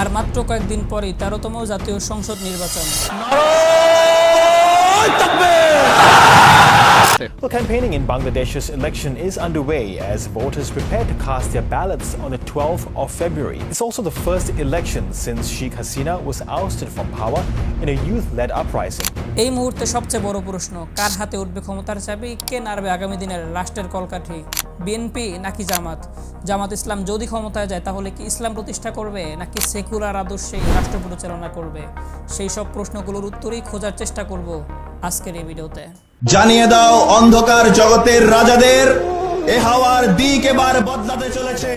আর মাত্র কয়েকদিন পরেই তেরোতম জাতীয় সংসদ নির্বাচন। Well, campaigning in Bangladesh's election is underway as voters prepare to cast their ballots on the 12th of February. It's also the first election since Sheikh Hasina was ousted from power in a youth-led uprising. এই মুহূর্তে সবচেয়ে বড় প্রশ্ন কার হাতে উঠবে ক্ষমতার চাবি কে নাড়বে আগামী দিনের রাষ্ট্রের কলকাঠি বিএনপি নাকি জামাত জামাত ইসলাম যদি ক্ষমতায় যায় তাহলে কি ইসলাম প্রতিষ্ঠা করবে নাকি সেকুলার আদর্শেই রাষ্ট্র পরিচালনা করবে সেই সব প্রশ্নগুলোর উত্তরই খোঁজার চেষ্টা করব আজকের এই ভিডিওতে জানিয়ে দাও, অন্ধকার জগতের রাজাদের, এ হাওয়ার দিক এবার বদলাতে চলেছে।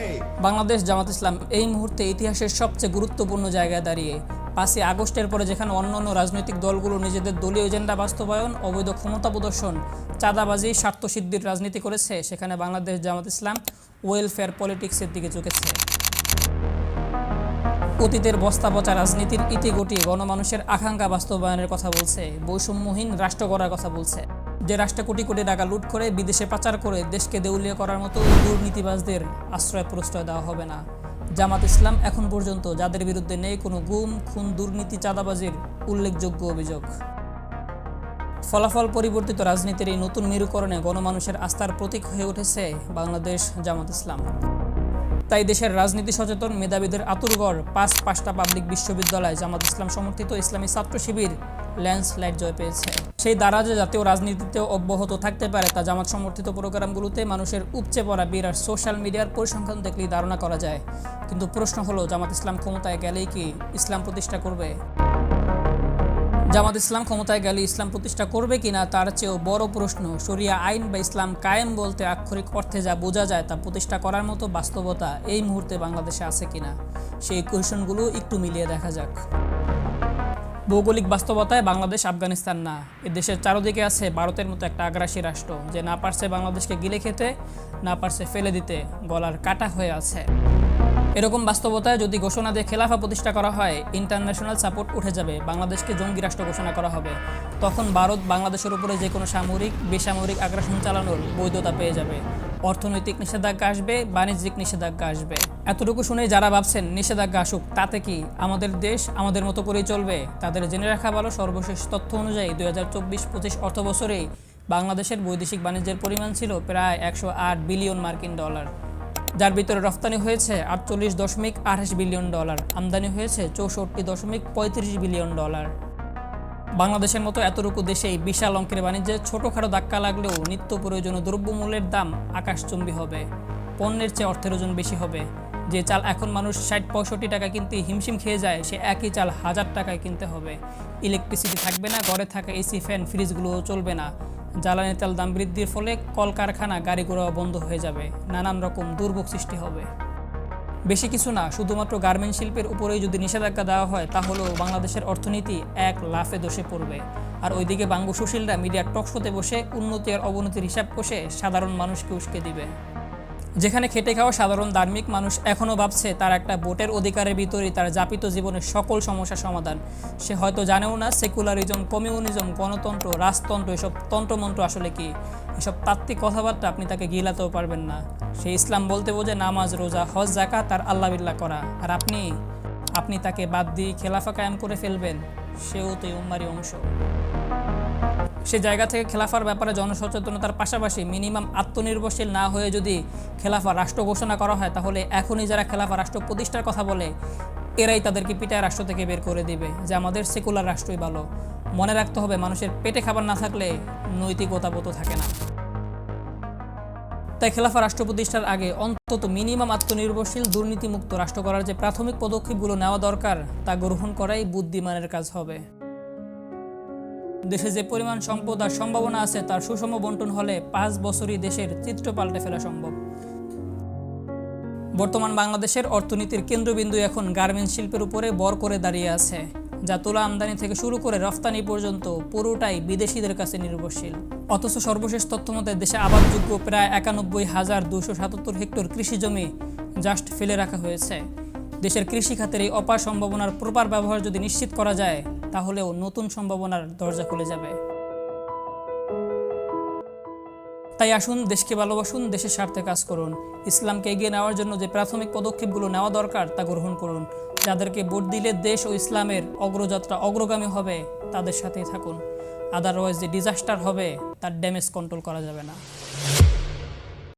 বাংলাদেশ জামাত ইসলাম এই মুহূর্তে ইতিহাসের সবচেয়ে গুরুত্বপূর্ণ জায়গায় দাঁড়িয়ে। পাঁচই আগস্টের পরে যেখানে অন্যান্য রাজনৈতিক দলগুলো নিজেদের দলীয় এজেন্ডা বাস্তবায়ন, অবৈধ ক্ষমতা প্রদর্শন, চাঁদাবাজি স্বার্থসিদ্ধির রাজনীতি করেছে, সেখানে বাংলাদেশ জামাত ইসলাম ওয়েলফেয়ার পলিটিক্সের দিকে ঝুঁকেছে। অতীতের বস্তা পচা রাজনীতির ইতিগতি গণমানুষের আকাঙ্ক্ষা বাস্তবায়নের কথা বলছে, বৈষম্যহীন রাষ্ট্র গড়ার কথা বলছে। যে রাষ্ট্রে কোটি কোটি টাকা লুট করে বিদেশে পাচার করে দেশকে দেউলিয়া করার মতো দুর্নীতিবাজদের আশ্রয় প্রশ্রয় দেওয়া হবে না। জামাত ইসলাম এখন পর্যন্ত যাদের বিরুদ্ধে নেই কোনো গুম, খুন, দুর্নীতি, চাঁদাবাজির উল্লেখযোগ্য অভিযোগ। ফলাফল পরিবর্তিত রাজনীতির এই নতুন মেরুকরণে গণমানুষের আস্থার প্রতীক হয়ে উঠেছে বাংলাদেশ জামাত ইসলাম। তাই দেশের রাজনীতি সচেতন মেধাবীদের আতুরগড় পাঁচ পাঁচটা পাবলিক বিশ্ববিদ্যালয় জামাত ইসলাম সমর্থিত ইসলামী ছাত্র শিবির ল্যান্ডস্লাইড জয় পেয়েছে। সেই দ্বারা যে জাতীয় রাজনীতিতেও অব্যাহত থাকতে পারে তা জামাত সমর্থিত প্রোগ্রামগুলোতে মানুষের উপচে পড়া বিরাট সোশ্যাল মিডিয়ার পরিসংখ্যান দেখলেই ধারণা করা যায়। কিন্তু প্রশ্ন হলো, জামাত ইসলাম ক্ষমতায় গেলেই কি ইসলাম প্রতিষ্ঠা করবে? জামাত ইসলাম ক্ষমতায় গেলে ইসলাম প্রতিষ্ঠা করবে কিনা তার চেয়েও বড় প্রশ্ন, শরিয়া আইন বা ইসলাম কায়েম বলতে আক্ষরিক অর্থে যা বোঝা যায় তা প্রতিষ্ঠা করার মতো বাস্তবতা এই মুহূর্তে বাংলাদেশে আছে কিনা? সেই কোয়েশনগুলো একটু মিলিয়ে দেখা যাক। ভৌগোলিক বাস্তবতায় বাংলাদেশ আফগানিস্তান না। এ দেশের চারদিকে আছে ভারতের মতো একটা আগ্রাসী রাষ্ট্র, যে না পারছে বাংলাদেশকে গিলে খেতে, না পারছে ফেলে দিতে, গলার কাটা হয়ে আছে। এরকম বাস্তবতায় যদি ঘোষণা দিয়ে খেলাফা প্রতিষ্ঠা করা হয় ইন্টারন্যাশনাল সাপোর্ট উঠে যাবে, বাংলাদেশকে জঙ্গি রাষ্ট্র ঘোষণা করা হবে। তখন ভারত বাংলাদেশের উপরে যে কোনো সামরিক, বেসামরিক আগ্রাসন চালানোর বৈধতা পেয়ে যাবে। অর্থনৈতিক নিষেধাজ্ঞা আসবে, বাণিজ্যিক নিষেধাজ্ঞা আসবে। এতটুকু শুনে যারা ভাবছেন নিষেধাজ্ঞা আসুক, তাতে কি আমাদের দেশ আমাদের মতো করেই চলবে? তাদের জেনে রাখা ভালো সর্বশেষ তথ্য অনুযায়ী দুই হাজার চব্বিশ পঁচিশ অর্থ বছরেই বাংলাদেশের বৈদেশিক বাণিজ্যের পরিমাণ ছিল প্রায় একশো আট বিলিয়ন মার্কিন ডলার, যার ভিতরে রফতানি হয়েছে আটচল্লিশ দশমিক আঠাশ বিলিয়ন ডলার, আমদানি হয়েছে চৌষট্টি দশমিক পঁয়ত্রিশ বিলিয়ন ডলার। বাংলাদেশের মতো এতটুকু দেশেই বিশাল অঙ্কের বাণিজ্যে ছোটোখাটো ধাক্কা লাগলেও নিত্য প্রয়োজনীয় দ্রব্যমূল্যের দাম আকাশচুম্বী হবে। পণ্যের চেয়ে অর্থের ওজন বেশি হবে। যে চাল এখন মানুষ ষাট পঁয়ষট্টি টাকা কিনতে হিমশিম খেয়ে যায়, সে একই চাল হাজার টাকায় কিনতে হবে। ইলেকট্রিসিটি থাকবে না, ঘরে থাকা এসি, ফ্যান, ফ্রিজগুলোও চলবে না। জ্বালানি তেল দাম বৃদ্ধির ফলে কলকারখানা গাড়ি বন্ধ হয়ে যাবে। নানান রকম দুর্ভোগ সৃষ্টি হবে। বেশি কিছু না, শুধুমাত্র গার্মেন্ট শিল্পের উপরেই যদি নিষেধাজ্ঞা দেওয়া হয়, তাহলেও বাংলাদেশের অর্থনীতি এক লাফে দোষে পড়বে। আর ওইদিকে বাঙ্গু সুশীলরা মিডিয়ার টকশোতে বসে উন্নতি আর অবনতির হিসাব কষে সাধারণ মানুষকে উস্কে দিবে। যেখানে খেটে খাওয়া সাধারণ ধার্মিক মানুষ এখনও ভাবছে তার একটা ভোটের অধিকারের ভিতরেই তার যাপিত জীবনের সকল সমস্যার সমাধান। সে হয়তো জানেও না সেকুলারিজম, কমিউনিজম, গণতন্ত্র, রাজতন্ত্র, এসব তন্ত্রমন্ত্র আসলে কি? এসব তাত্ত্বিক কথাবার্তা আপনি তাকে গিলাতেও পারবেন না। সে ইসলাম বলতে বোঝে নামাজ, রোজা, হজ জাকাত তার আল্লাহ বিল্লাহ করা। আর আপনি? আপনি তাকে বাদ দিয়ে খেলাফা কায়েম করে ফেলবেন। সেও তো এই অংশ। সে জায়গা থেকে খেলাফার ব্যাপারে জনসচেতনতার পাশাপাশি মিনিমাম আত্মনির্ভরশীল না হয়ে যদি খেলাফা রাষ্ট্র ঘোষণা করা হয়, তাহলে এখনই যারা খেলাফা রাষ্ট্র প্রতিষ্ঠার কথা বলে, এরাই তাদেরকে পিটায় রাষ্ট্র থেকে বের করে দিবে, যে আমাদের সেকুলার রাষ্ট্রই ভালো। মনে রাখতে হবে, মানুষের পেটে খাবার না থাকলে নৈতিকতা বোধ থাকে না। তাই খেলাফা রাষ্ট্র প্রতিষ্ঠার আগে অন্তত মিনিমাম আত্মনির্ভরশীল, দুর্নীতিমুক্ত রাষ্ট্র করার যে প্রাথমিক পদক্ষেপগুলো নেওয়া দরকার, তা গ্রহণ করাই বুদ্ধিমানের কাজ হবে। দেশে যে পরিমাণ সম্পদ আর সম্ভাবনা আছে, তার সুষম বন্টন হলে পাঁচ বছরই দেশের চিত্র পাল্টে ফেলা সম্ভব। বর্তমান বাংলাদেশের অর্থনীতির কেন্দ্রবিন্দু এখন গার্মেন্টস শিল্পের উপরে বর করে দাঁড়িয়ে আছে, যা তুলা আমদানি থেকে শুরু করে রফতানি পর্যন্ত পুরোটাই বিদেশিদের কাছে নির্ভরশীল। অথচ সর্বশেষ তথ্য মতে, দেশে আবাদযোগ্য প্রায় একানব্বই হাজার দুশো সাতাত্তর হেক্টর কৃষি জমি জাস্ট ফেলে রাখা হয়েছে। দেশের কৃষি খাতের এই অপার সম্ভাবনার প্রপার ব্যবহার যদি নিশ্চিত করা যায়, তাহলেও নতুন সম্ভাবনার দরজা খুলে যাবে। তাই আসুন, দেশকে ভালোবাসুন, দেশের স্বার্থে কাজ করুন। ইসলামকে এগিয়ে নেওয়ার জন্য যে প্রাথমিক পদক্ষেপগুলো নেওয়া দরকার, তা গ্রহণ করুন। যাদেরকে ভোট দিলে দেশ ও ইসলামের অগ্রযাত্রা অগ্রগামী হবে, তাদের সাথেই থাকুন। আদারওয়াইজ যে ডিজাস্টার হবে, তার ড্যামেজ কন্ট্রোল করা যাবে না।